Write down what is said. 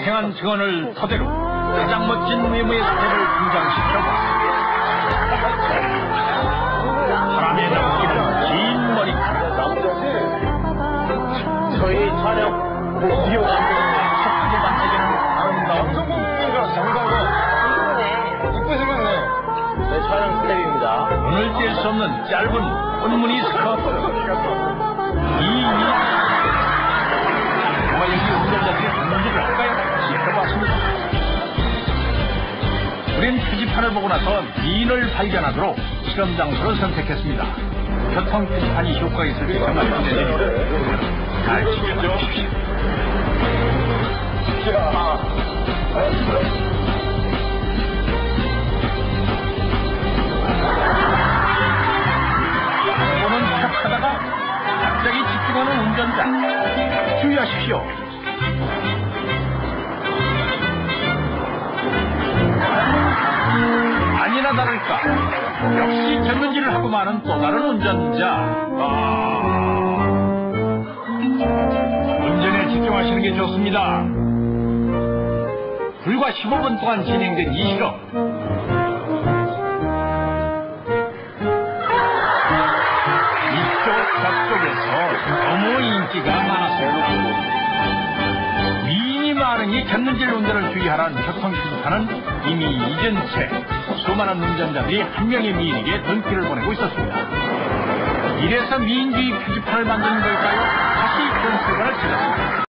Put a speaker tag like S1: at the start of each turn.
S1: 생생한 증언을 토대로 가장 멋진 외모의 스텝을 등장시켜봤습니다. 바람에 넘기는 긴 머리카락,
S2: 저희 촬영 오디오
S1: 척하게 반짝이는 아름다운
S2: 정국이가 장가고 이쁘시겠네. 네, 촬영 스텝입니다.
S1: 눈을 뗄수 없는 짧은 꽃무늬 스커트. 이 우린 표지판을 보고 나서 미인을 발견하도록 실험 장소를 선택했습니다. 교통 표지판이 효과가 있을지 정말 기대되니 잘 지켜주십시오. 보는 척하다가 갑자기 집중하는 운전자 주의하십시오. 아니나 다를까 역시 전문질을 하고 마는 또 다른 운전자. 아... 운전에 집중하시는 게 좋습니다. 불과 15분 동안 진행된 이 실험. 이쪽 저쪽에서 너무 인기가 많았어요. 미인이 많으니 전문질 운전을 주의하라는 교통신호탄은 이미 잊은 채 수많은 운전자들이 한 명의 미인에게 눈길을 보내고 있었습니다. 이래서 미인주의 표지판을 만드는